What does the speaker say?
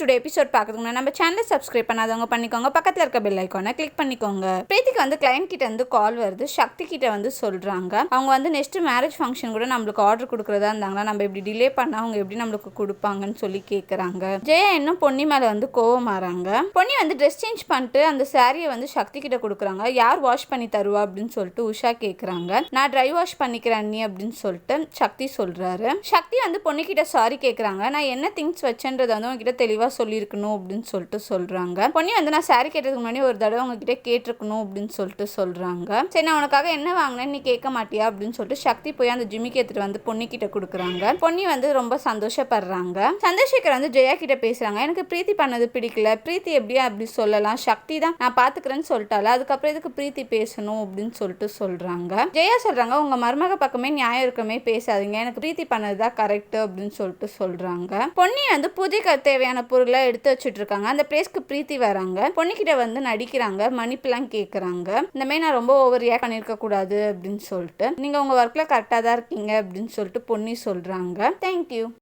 Today episode பார்க்கறதுக்கு நம்ம சேனலை சப்ஸ்கிரைப் பண்ணாதவங்க பண்ணிக்கோங்க. பக்கத்தில் இருக்க பெல் ஐக்கானை கிளிக் பண்ணிக்கோங்க. பிரீத்திக்கு வந்து கிளைண்ட் கிட்ட இருந்து கால் வருது. சக்தி கிட்ட வந்து சொல்கிறாங்க அவங்க வந்து நெக்ஸ்ட் மேரேஜ் ஃபங்க்ஷன் கூட நம்மளுக்கு ஆர்டர் கொடுக்குறதா இருந்தாங்களா நம்ம இப்படி டிலே பண்ணா அவங்க எப்படி நம்மளுக்கு கொடுப்பாங்கன்னு சொல்லி கேட்குறாங்க ஜெயா இன்னும் பொன்னி மேலே வந்து கோவமாறாங்க. பொன்னி வந்து ட்ரெஸ் சேஞ்ச் பண்ணிட்டு அந்த சாரியை வந்து சக்தி கிட்ட கொடுக்குறாங்க. யார் வாஷ் பண்ணி தருவா? அப்படின்னு சொல்லிட்டு உஷா கேட்குறாங்க நான் ட்ரை வாஷ் பண்ணிக்கிறேன் நீ அப்படின்னு சொல்லிட்டு சக்தி சொல்கிறாரு சக்தி வந்து பொண்ணுக்கிட்ட சாரி கேட்குறாங்க நான் என்ன திங்ஸ் வச்சேன்றதை வந்து உங்ககிட்ட தெளிவாக சொல்லியிருக்கணும் அப்படின்னு சொல்லிட்டு சொல்கிறாங்க பொண்ணி வந்து நான் சாரி கேட்டதுக்கு முன்னாடி ஒரு தடவை உங்ககிட்ட கேட்டிருக்கணும் அப்படின்னு சொல்லிட்டு சொல்கிறாங்க சரி நான் உனக்காக என்ன வாங்கினேன் நீ கேட்க மாட்டியா அப்படின்னு சொல்லிட்டு சக்தி போய் அந்த ஜிம்மிக்கு எடுத்துகிட்டு வந்து பொன்னிக்கிட்ட கொடுக்குறாங்க. பொன்னி வந்து ரொம்ப சந்தோஷப்படுறாங்க. சந்திரசேகர் வந்து ஜெயா கிட்ட பேசுகிறாங்க எனக்கு பிரீத்தி பண்ணது பிடிக்கல. பிரீத்தி எப்படியா அப்படி சொல்லலாம்? சக்தி தான் நான் பார்த்துக்கிறேன்னு சொல்லிட்டால அதுக்கப்புறம் எதுக்கு பிரீத்தி பேசணும் அப்படின்னு சொல்லிட்டு சொல்கிறாங்க ஜெயா சொல்கிறாங்க உங்கள் மருமக பக்கமே நியாயம் இருக்கமே பேசாதீங்க. எனக்கு பிரீத்தி பண்ணதுதான் கரெக்ட் அப்படின்னு சொல்லிட்டு சொல்கிறாங்க பொன்னி வந்து பூஜைக்கு தேவையான பொருளை எடுத்து வச்சுட்டு இருக்காங்க அந்த பிளேஸ்க்கு பிரீத்தி வராங்க. பொண்ணுக்கிட்ட வந்து நடிக்கிறாங்க. மன்னிப்புலாம் கேட்குறாங்க இந்த மாதிரி நான் ரொம்ப ஓவர் ரியாக்ட் பண்ணியிருக்க கூடாது அப்படின்னு சொல்லிட்டு. நீங்க உங்க ஒர்க்ல கரெக்டாக தான் இருக்கீங்க அப்படின்னு சொல்லிட்டு பொன்னி சொல்றாங்க. தேங்க்யூ